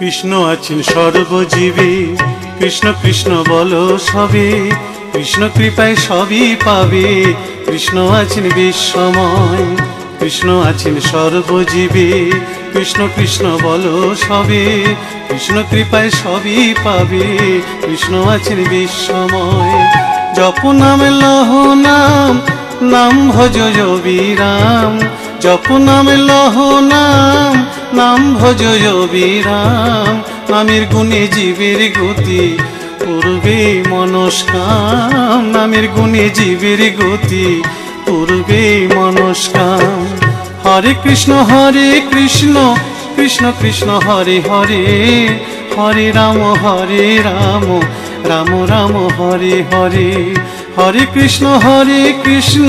কৃষ্ণ আছেন সর্বজীবে। কৃষ্ণ কৃষ্ণ বলো সবে, কৃষ্ণ কৃপায় সবই পাবে। কৃষ্ণ আছেন বিশ্বময়, কৃষ্ণ আছেন সর্বজীবে। কৃষ্ণ কৃষ্ণ বলো সবে, কৃষ্ণ কৃপায় সবই পাবে। কৃষ্ণ আছেন বিশ্বময়, জপ নাম লহ নাম নাম ভজ বিরাম জপ নাম লহ নাম নাম ভজ বিরাম নামের গুণে জীবের গতি, পূর্বে মনস্কাম, নামের গুণে জীবের গতি, পূর্বে মনস্কাম। হরে কৃষ্ণ হরে কৃষ্ণ কৃষ্ণ কৃষ্ণ, হরে হরে হরে রাম হরে রাম রাম রাম, হরে হরে। হরে কৃষ্ণ হরে কৃষ্ণ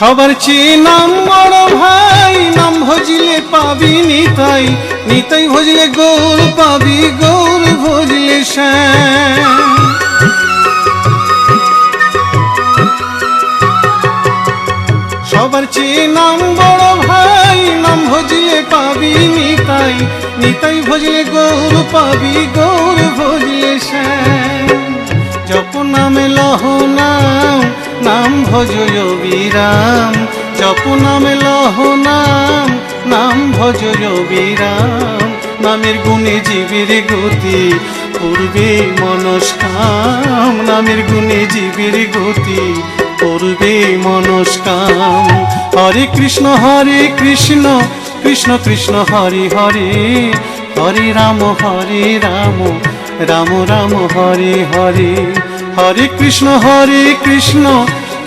সবার চেয়ে নাম বড় ভাই, নাম ভজিলে পাবি নিতাই নিতাই ভজলে গৌর, পাবি গৌর ভজলে সবার চেয়ে নাম বড় ভাই, নাম ভজিলে পাবি নিতাই নিতাই ভজলে গৌর, পাবি গৌর ভজলে শ্যাম। ভজ বিরাম, জপ নামে লহ নাম নাম ভজ বিরাম, নামের গুণে জীবের গতি, পূর্বে মনস্কাম, নামের গুণে জীবের গতি, পূর্বে মনস্কাম। হরে কৃষ্ণ হরে কৃষ্ণ কৃষ্ণ কৃষ্ণ, হরে হরে হরে রাম হরে রাম রাম রাম, হরে হরে। হরে কৃষ্ণ হরে কৃষ্ণ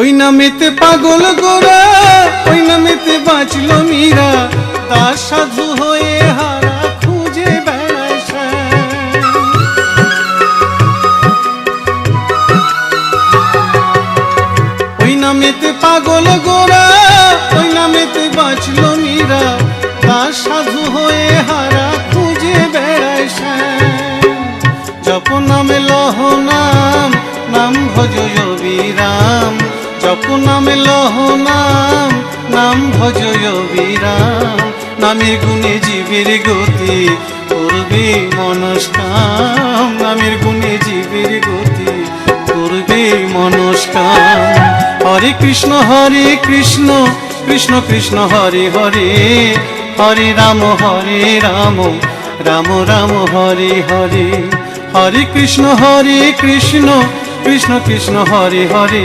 ওই নামেতে পাগল গোরা, ওই নামেতে বাঁচল মীরা দাস সাধু হয়ে হারা খুঁজে। ওই নামেতে পাগল গোরা, ওই নামেতে বাঁচল মীরা দাস সাধু হয়ে হারা খুঁজে বেড়ায়। জপ নামে লহ নাম নাম ভজ বিরাম জপ নামে লহ নাম নাম ভজ বিরাম নামের গুণে জীবের গতি করবে মনস্কাম, নামের গুণে জীবের গতি করবে মনস্কাম। হরে কৃষ্ণ হরে কৃষ্ণ কৃষ্ণ কৃষ্ণ, হরে হরে হরে রাম হরে রাম রাম রাম, হরে হরে। হরে কৃষ্ণ হরে কৃষ্ণ কৃষ্ণ কৃষ্ণ, হরে হরে।